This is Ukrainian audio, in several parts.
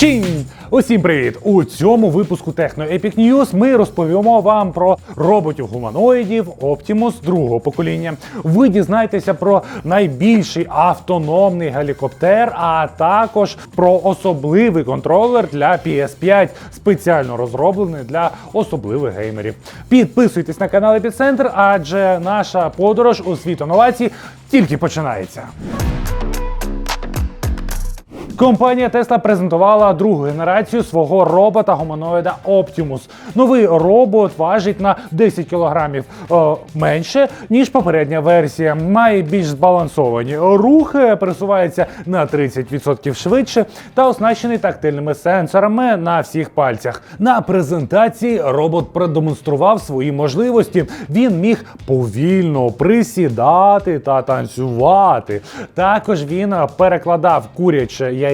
Чин! Усім привіт! У цьому випуску Techno Epic News ми розповімо вам про роботів гуманоїдів Optimus другого покоління. Ви дізнаєтеся про найбільший автономний гелікоптер, а також про особливий контролер для PS5, спеціально розроблений для особливих геймерів. Підписуйтесь на канал Епіцентр, адже наша подорож у світ інновацій тільки починається. Компанія Tesla презентувала другу генерацію свого робота гуманоїда Optimus. Новий робот важить на 10 кілограмів е, менше ніж попередня версія. Має більш збалансовані рухи, пересувається на 30% швидше та оснащений тактильними сенсорами на всіх пальцях. На презентації робот продемонстрував свої можливості. Він міг повільно присідати та танцювати. Також він перекладав куряче яйце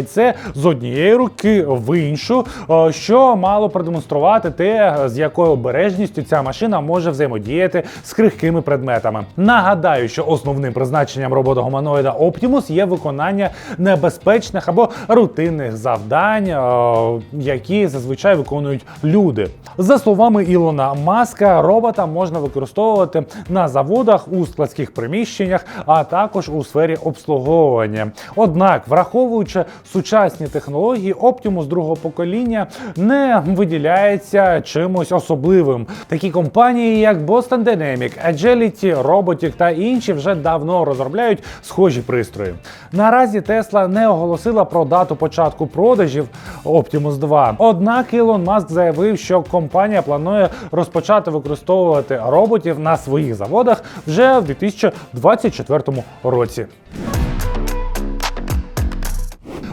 з однієї руки в іншу, е, що мало продемонструвати те, з якою обережністю ця машина може взаємодіяти з крихкими предметами. Нагадаю, що основним призначенням робота гуманоїда Optimus є виконання небезпечних або рутинних завдань, е, які зазвичай виконують люди. За словами Ілона Маска, робота можна використовувати на заводах у складських приміщеннях, а також у сфері обслуговування. Однак, враховуючи сучасні технології, Optimus другого покоління не виділяється чимось особливим. Такі компанії, як Boston Dynamic, Agility, Robotic та інші вже давно розробляють схожі пристрої. Наразі Tesla не оголосила про дату початку продажів Optimus 2. Однак Ілон Маск заявив, що компанія планує розпочати використовувати роботів на своїх заводах вже в 2024 році.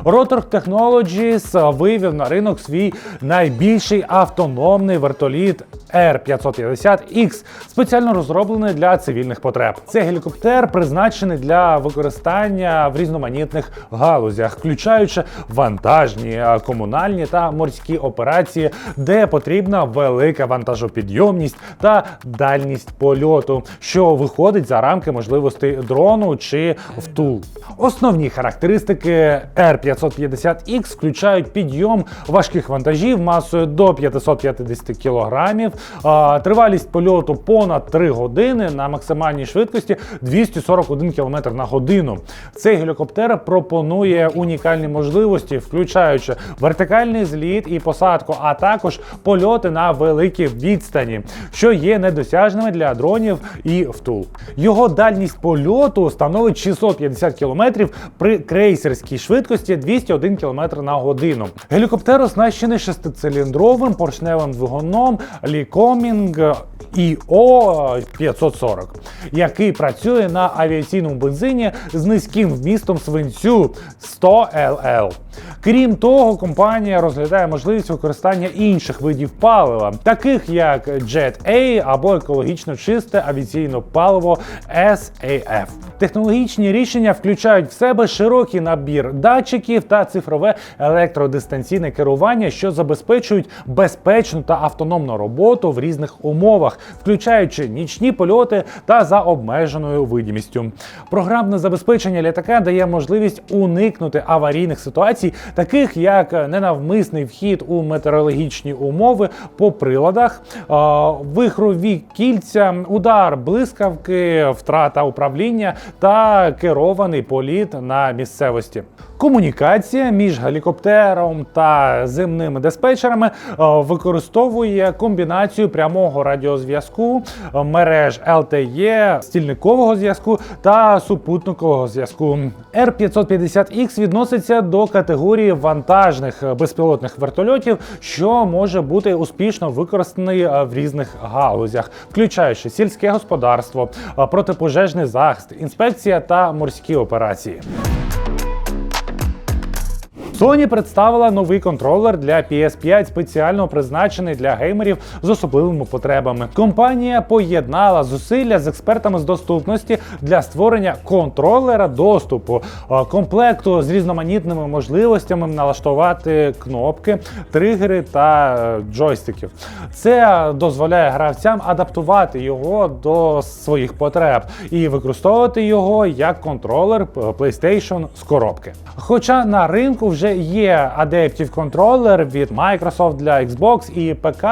Rotor Technologies вивів на ринок свій найбільший автономний вертоліт R550X, спеціально розроблений для цивільних потреб. Цей гелікоптер призначений для використання в різноманітних галузях, включаючи вантажні, комунальні та морські операції, де потрібна велика вантажопідйомність та дальність польоту, що виходить за рамки можливостей дрону чи втул. Основні характеристики R550X включають підйом важких вантажів масою до 550 кг, тривалість польоту понад 3 години на максимальній швидкості 241 км на годину. Цей гелікоптер пропонує унікальні можливості, включаючи вертикальний зліт і посадку, а також польоти на великій відстані, що є недосяжними для дронів і втул. Його дальність польоту становить 650 км при крейсерській швидкості 201 км на годину. Гелікоптер оснащений шестициліндровим поршневим двигуном Lycoming EO 540, який працює на авіаційному бензині з низьким вмістом свинцю 100 LL. Крім того, компанія розглядає можливість використання інших видів палива, таких як Jet A або екологічно чисте авіаційне паливо SAF. Технологічні рішення включають в себе широкий набір датчиків та цифрове електродистанційне керування, що забезпечують безпечну та автономну роботу в різних умовах, включаючи нічні польоти та за обмеженою видимістю. Програмне забезпечення літака дає можливість уникнути аварійних ситуацій, таких як ненавмисний вхід у метеорологічні умови по приладах, вихрові кільця, удар блискавки, втрата управління та керований політ на місцевості. Комунікація між гелікоптером та земними диспетчерами використовує комбінацію прямого радіозв'язку, мереж LTE, стільникового зв'язку та супутникового зв'язку. R550X відноситься до категорії вантажних безпілотних вертольотів, що може бути успішно використаний в різних галузях, включаючи сільське господарство, протипожежний захист, інспекція та морські операції. Sony представила новий контролер для PS5, спеціально призначений для геймерів з особливими потребами. Компанія поєднала зусилля з експертами з доступності для створення контролера доступу, комплекту з різноманітними можливостями налаштувати кнопки, тригери та е, джойстиків. Це дозволяє гравцям адаптувати його до своїх потреб і використовувати його як контролер PlayStation з коробки. Хоча на ринку вже вже є Adaptive контролер від Microsoft для Xbox і ПК.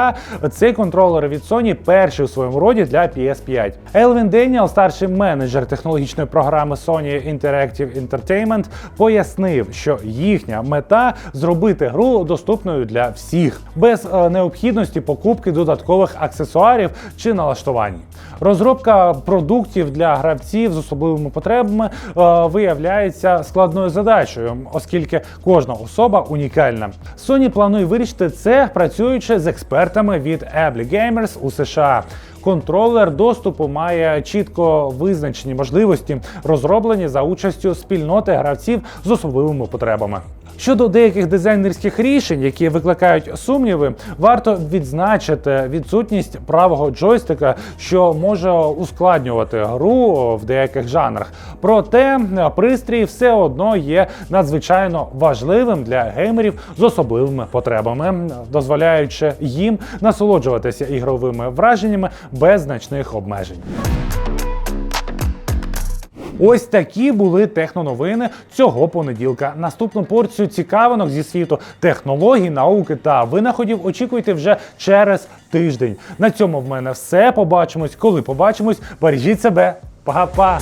Цей контролер від Sony перший у своєму роді для PS5. Елвін Деніел, старший менеджер технологічної програми Sony Interactive Entertainment, пояснив, що їхня мета зробити гру доступною для всіх без е, необхідності покупки додаткових аксесуарів чи налаштувань. Розробка продуктів для гравців з особливими потребами е, виявляється складною задачею, оскільки кожна особа унікальна. Sony планує вирішити це, працюючи з експертами від Able Gamers у США. Контролер доступу має чітко визначені можливості, розроблені за участю спільноти гравців з особливими потребами. Щодо деяких дизайнерських рішень, які викликають сумніви, варто відзначити відсутність правого джойстика, що може ускладнювати гру в деяких жанрах. Проте пристрій все одно є надзвичайно важливим для геймерів з особливими потребами, дозволяючи їм насолоджуватися ігровими враженнями без значних обмежень. Ось такі були техноновини цього понеділка. Наступну порцію цікавинок зі світу технологій, науки та винаходів очікуйте вже через тиждень. На цьому в мене все. Побачимось, коли побачимось. Бережіть себе, Па-па!